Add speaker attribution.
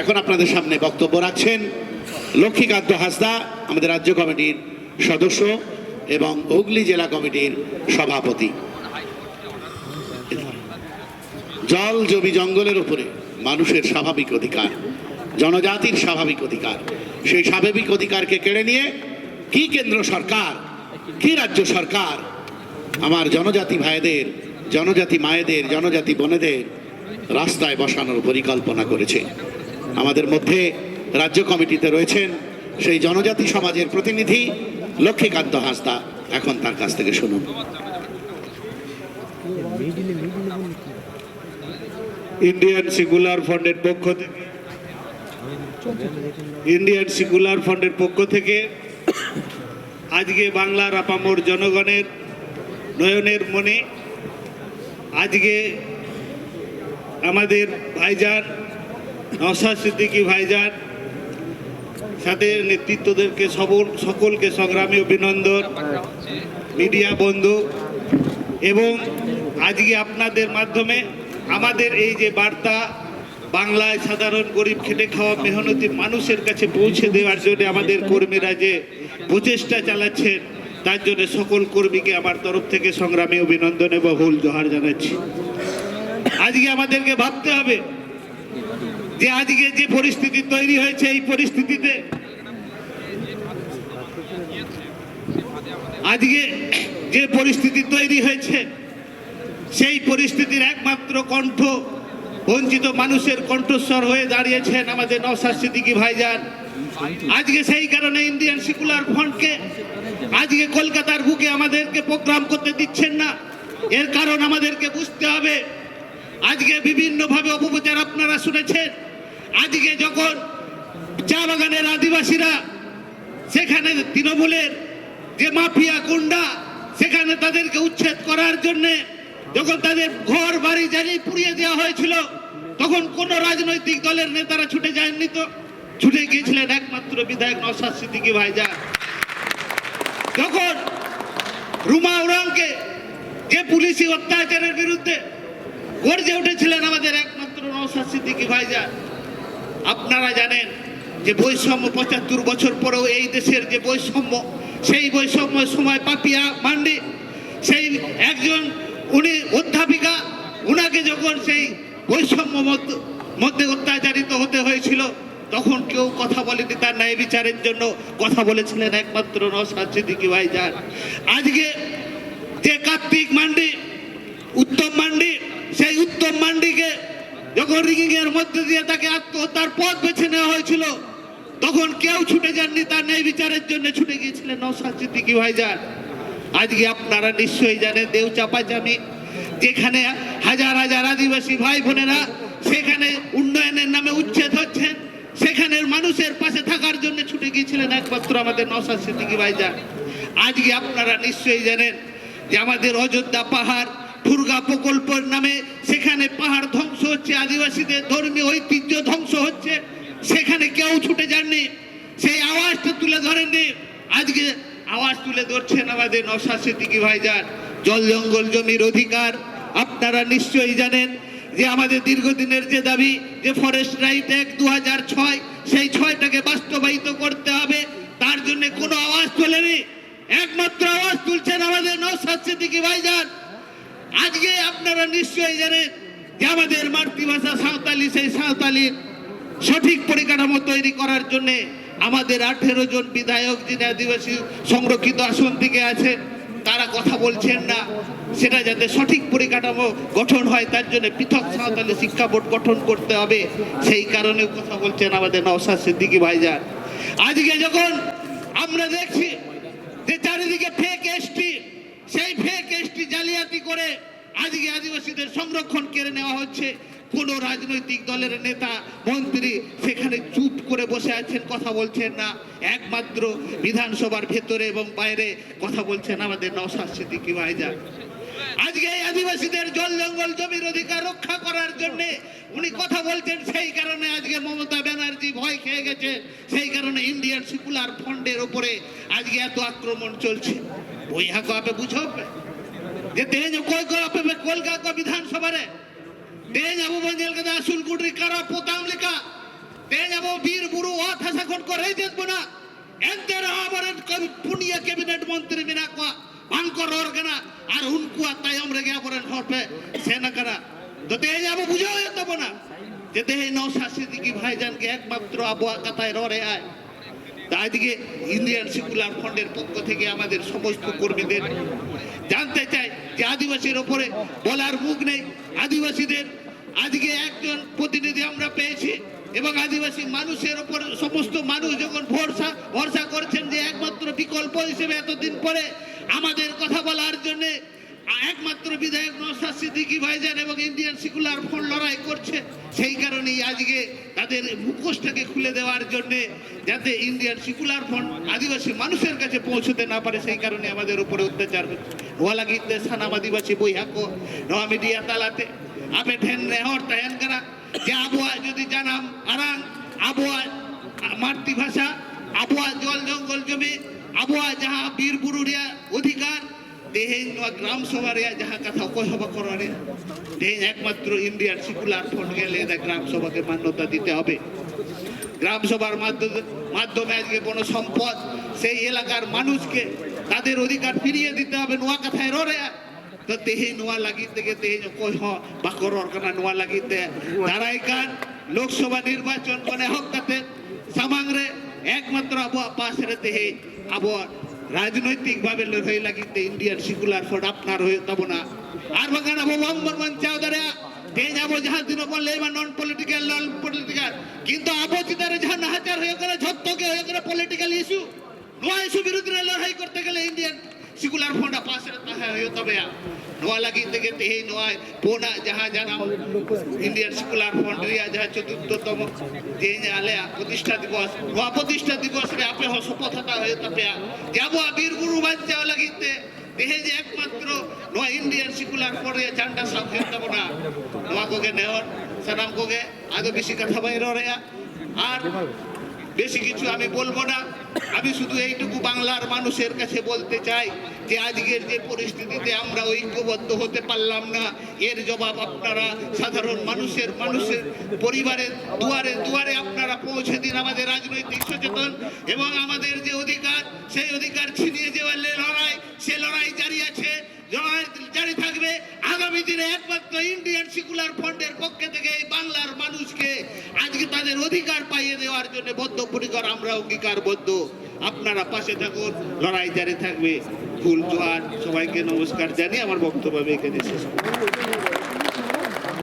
Speaker 1: এখন আপনাদের সামনে বক্তব্য রাখছেন লক্ষ্মীকান্ত হাসদা, আমাদের রাজ্য কমিটির সদস্য এবং হুগলি জেলা কমিটির সভাপতি। জল জমি জঙ্গলের উপরে মানুষের স্বাভাবিক অধিকার, জনজাতির স্বাভাবিক অধিকার। সেই স্বাভাবিক অধিকারকে কেড়ে নিয়ে কি কেন্দ্র সরকার, কি রাজ্য সরকার? আমার জনজাতি ভাইদের, জনজাতি মায়েদের, জনজাতি বোনেদের রাস্তায় বসানোর পরিকল্পনা করেছে। আমাদের মধ্যে রাজ্য কমিটিতে রয়েছেন সেই জনজাতি সমাজের প্রতিনিধি লক্ষ্মীকান্ত হাসদা। এখন তার কাছ থেকে শুনুন।
Speaker 2: ইন্ডিয়ান সিকুলার ফান্ডের পক্ষ থেকে ইন্ডিয়ান সিকুলার ফান্ডের পক্ষ থেকে আজকে বাংলার আপামর জনগণের নয়নের মনে আজকে আমাদের ভাইজান নওশাদ সিদ্দিকী ভাইজান, সাথে নেতৃত্বদেরকে সবল সকলকে সংগ্রামী অভিনন্দন, মিডিয়া বন্ধু। এবং আজকে আপনাদের মাধ্যমে আমাদের এই যে বার্তা, বাংলায় সাধারণ গরিব খেটে খাওয়া মেহনতি মানুষের কাছে পৌঁছে দেওয়ার জন্য আমাদের কর্মীরা যে প্রচেষ্টা চালাচ্ছেন, তার জন্য সকল কর্মীকে আমার তরফ থেকে সংগ্রামী অভিনন্দন এবং হুল জোহার জানাচ্ছি। আজকে আমাদেরকে ভাবতে হবে যে আজকে যে পরিস্থিতি তৈরি হয়েছে এই পরিস্থিতিতে আজকে যে পরিস্থিতি তৈরি হয়েছে, সেই পরিস্থিতির একমাত্র কণ্ঠ বঞ্চিত মানুষের কণ্ঠস্বর হয়ে দাঁড়িয়েছেন আমাদের নওশাদ সিদ্দিকী ভাইজান। আজকে সেই কারণে ইন্ডিয়ান সেকুলার ফ্রন্টকে আজকে কলকাতার বুকে আমাদেরকে প্রোগ্রাম করতে দিচ্ছেন না। এর কারণ আমাদেরকে বুঝতে হবে। আজকে বিভিন্নভাবে অপপ্রচার আপনারা শুনেছেন। আজকে যখন চা বাগানের আদিবাসীরা সেখানে তৃণমূলের যে মাফিয়া গুন্ডা, সেখানে তাদেরকে উচ্ছেদ করার জন্য যখন তাদের ঘর বাড়ি জ্বালিয়ে পুড়িয়ে দেওয়া হয়েছিল, তখন কোন রাজনৈতিক দলের নেতারা ছুটে যায়নি তো? ছুটে গিয়েছিলেন একমাত্র বিধায়ক নসাদ সিদ্দিকী ভাইজা যখন রুমা উরাংকে যে পুলিশি অত্যাচারের বিরুদ্ধে গর্জে উঠেছিলেন আমাদের একমাত্র নসাদ সিদ্দিকী ভাইজান আপনারা জানেন যে বৈষম্য পঁচাত্তর বছর পরেও এই দেশের যে বৈষম্য, সেই বৈষম্য সময় পাপিয়া মান্ডি, সেই একজন উনি অধ্যাপিকা, উনাকে যখন সেই বৈষম্য মধ্যে অত্যাচারিত হতে হয়েছিল, তখন কেউ কথা বলেনি তার ন্যায় বিচারের জন্য। কথা বলেছিলেন একমাত্র নসাদ সিদ্দিকি ভাই যান আজকে যে কার্তিক মান্ডি, উত্তম মান্ডি, সেই উত্তম মান্ডিকে যখন রিগিং এর মধ্যে দিয়ে তাকে আত্মহত্যার পথ বেছে নেওয়া হয়েছিল, তখন কেউ ছুটে যাননি, তার ন্যায় বিচারের জন্য ছুটে গিয়েছিলেন নৌসাদ সিদ্দিকী ভাইজান। আজকে আপনারা নিশ্চয়ই জানেন দেউ চাপাচামি যেখানে হাজার হাজার আদিবাসী ভাই বোনেরা সেখানে উন্নয়নের নামে উচ্ছেদ হচ্ছেন, সেখানের মানুষের পাশে থাকার জন্য ছুটে গিয়েছিলেন একমাত্র আমাদের নৌসাদ সিদ্দিকী ভাইজান। আজকে আপনারা নিশ্চয়ই জানেন যে আমাদের অযোধ্যা পাহাড়, দুর্গা প্রকল্পের নামে সেখানে পাহাড় ধ্বংস হচ্ছে, আদিবাসীদের ধর্মীয় ঐতিহ্য ধ্বংস হচ্ছে। সেখানে কেউ ছুটে যাননি, সেই আওয়াজটা তুলে ধরেননি। আজকে আওয়াজ তুলে ধরছেন আমাদের নশা সিদ্দিকী ভাইজান। জল জঙ্গল জমির অধিকার, আপনারা নিশ্চয়ই জানেন যে আমাদের দীর্ঘদিনের যে দাবি যে ফরেস্ট রাইট অ্যাক্ট দু ছয়, সেই ছয়টাকে বাস্তবায়িত করতে হবে, তার জন্য কোনো আওয়াজ তোলেনি। একমাত্র আওয়াজ তুলছেন আমাদের নৌসাদ সিদ্দিকী ভাইজান। আজকে আপনারা নিশ্চয়ই জানেন যে আমাদের মাতৃভাষা সাঁওতালি, সেই সাঁওতালির সঠিক পরিকাঠামো তৈরি করার জন্য আমাদের আঠেরো জন বিধায়ক, যিনি আদিবাসী সংরক্ষিত আসন থেকে আছেন, তারা কথা বলছেন না। সেটা যাতে সঠিক পরিকাঠামো গঠন হয়, তার জন্য পৃথক সাঁওতালি শিক্ষা বোর্ড গঠন করতে হবে। সেই কারণে কথা বলছেন আমাদের নওশাদ সিদ্দিকী ভাইজান আজকে যখন আমরা দেখছি যে চারিদিকে ফেক এসটি সেই ফেক এসটি জালিয়াতি করে আজকে আদিবাসীদের সংরক্ষণ কেড়ে নেওয়া হচ্ছে। কোন রাজনৈতিক দলের নেতা, মন্ত্রী সেখানে চুপ করে বসে আছেন, কথা বলছেন না। একমাত্র বিধানসভার ভেতরে এবং বাইরে কথা বলছেন আমাদের নওশাদ সিদ্দিকী ভাইজান। আজকে এই আদিবাসীদের জল জঙ্গল জমির অধিকার রক্ষা করার জন্য উনি কথা বলছেন, সেই কারণে আজকে মমতা ব্যানার্জি ভয় খেয়ে গেছে। সেই কারণে ইন্ডিয়ান সিকুলার ফন্ডের উপরে আজকে এত আক্রমণ চলছে। ওই হাকো আপে। বুঝো যে তেজ কই কো আপে কলকাতা বিধানসভারে? তেজ আবু বঞ্জেল কে আসুল কুটরি করা পোতাম লিখা। বীর বুড়ো অথা শাসন করে দেখব না। এনতে আমার পুনিয়া ক্যাবিনেট মন্ত্রী মিনা কোয়া আঙ্কর অর্গানা, আর উনকুয়া তাই আমরা গিয়া পড়েন হটে সেনা কারা? তো তে যাব বুঝাও যেত না। যে দেহে নৌসা সিদ্দিকি ভাইজানকে একমাত্র আবহাওয়া কাতায় ররে আয়। আজকে ইন্ডিয়ান সেকুলার ফন্ডের পক্ষ থেকে আমাদের সমস্ত কর্মীদের জানতে চাই যে আদিবাসীর ওপরে বলার মুখ নেই। আদিবাসীদের আজকে একজন প্রতিনিধি আমরা পেয়েছি এবং আদিবাসী মানুষের ওপর সমস্ত মানুষ যখন ভরসা ভরসা করছেন যে একমাত্র বিকল্প হিসেবে এতদিন পরে আমাদের কথা বলার জন্যে একমাত্র বিধায়ক নৌসাদ সিদ্দিকী ভাইজান এবং ইন্ডিয়ান সেকুলার ফ্রন্ট লড়াই করছে, সেই কারণেই আজকে তাদের মুখোশটাকে খুলে দেওয়ার জন্যে যাতে ইন্ডিয়ান সেকুলার ফ্রন্ট আদিবাসী মানুষের কাছে পৌঁছতে না পারে, সেই কারণে আমাদের উপরে অত্যাচার হচ্ছে। নোয়া লাগিতে সানাম আদিবাসী বইহাকো নোয়া মিডিয়া তালাতে। আপে ঠেন নেহর তাহেন করা? যে আবহাওয়া যদি জানাম আরাং আবহাওয়া মাতৃভাষা আবহাওয়া জল জঙ্গল জমি আবহাওয়া যাহা বীর বুরুরিয়া অধিকার ᱛᱮᱦᱮᱧ ᱱᱚᱣᱟ ᱜᱨᱟᱢ ᱥᱚᱵᱷᱟ ᱨᱮᱭᱟᱜ ᱡᱟᱦᱟᱸ ᱠᱟᱛᱷᱟ ᱚᱠᱚᱭ ᱦᱚᱸ ᱵᱟᱠᱚ ᱨᱚᱲᱮ ᱛᱮᱦᱮᱧ একমাত্র ইন্ডিয়ান সেকুলার ফ্রন্ট ᱜᱮ ᱞᱟᱹᱭᱫᱟ গ্রাম সভাকে মান্যতা দিতে হবে। গ্রাম সভার মাধ্যমে আজকে কোনো সম্পদ, সেই এলাকার মানুষকে তাদের অধিকার ফিরিয়ে দিতে হবে, নোয়া কথায় রড়ে তো তেহেই নোয়া লাগিতে গে তেহেই অকয় হ বাকো রড় কানা নোয়া লাগিতে দাঁড়াই কান, লোকসভা নির্বাচন কোনে হক কাতে সামাংরে একমাত্র আবহাওয়া পাশ রে তেহেই আবহাওয়া রাজনৈতিক ভাবে লড়াই লাগিতে ইন্ডিয়ান সিকুলার ফ্রন্ট আপনার হয়ে তব না। আর বাগান বাঞ্চাও দাঁড়া তেজ আবো যাহা দিন বললে এবার নন পলিটিক্যাল নন পলিটিক্যাল কিন্তু আবো চিতারে যাহা নাহাচার হয়ে গেলে ঝত্তকে হয়ে গেলে পলিটিক্যাল ইস্যু নয় ইস্যু বিরুদ্ধে লড়াই করতে গেলে ইন্ডিয়ান পাশ রে তাহা হয়ে তবে নোয়া লাগি থেকে তেহে নোয়া পোনা যাহা জানা ইন্ডিয়ান সেকুলার ফ্রন্ট রিয়া যাহা চতুর্থতম তেহে আলে প্রতিষ্ঠা দিবস। নোয়া প্রতিষ্ঠা দিবস রে আপে হ হাতা হয়ে তবে যাব বীর গুরু বাঞ্চাও লাগিতে। তেহে যে একমাত্র নোয়া ইন্ডিয়ান সেকুলার রিয়া ঝান্ডা সাব হয়ে তব না। নোয়া কোগে নেওয়ার সানাম কোগে। আগে বেশি কথা বাইরে আর বেশি কিছু আমি বলব না। আমি শুধু এইটুকু বাংলার মানুষের কাছে বলতে চাই যে আজকের যে পরিস্থিতিতে আমরা ঐক্যবদ্ধ হতে পারলাম না, এর জবাব আপনারা সাধারণ মানুষের মানুষের পরিবারের দুয়ারে দুয়ারে আপনারা পৌঁছে দিন আমাদের রাজনৈতিক সচেতন এবং আমাদের যে অধিকার, সেই অধিকার ছিনিয়ে যাওয়ার লড়াই, সে লড়াই জারি আছে জারি থাকবে। আগামী দিনে একমাত্র ইন্ডিয়ান সিকুলার ফ্রন্টের পক্ষে থেকে এই বাংলার মানুষকে আজকে তাদের অধিকার পাইয়ে দেওয়ার জন্য বদ্ধপরিকর, আমরা অঙ্গীকারবদ্ধ। আপনারা পাশে থাকুন, লড়াই জারি থাকবে ফুল জোয়ার, সবাইকে নমস্কার জানিয়ে আমার বক্তব্য আমি এখানে শেষ।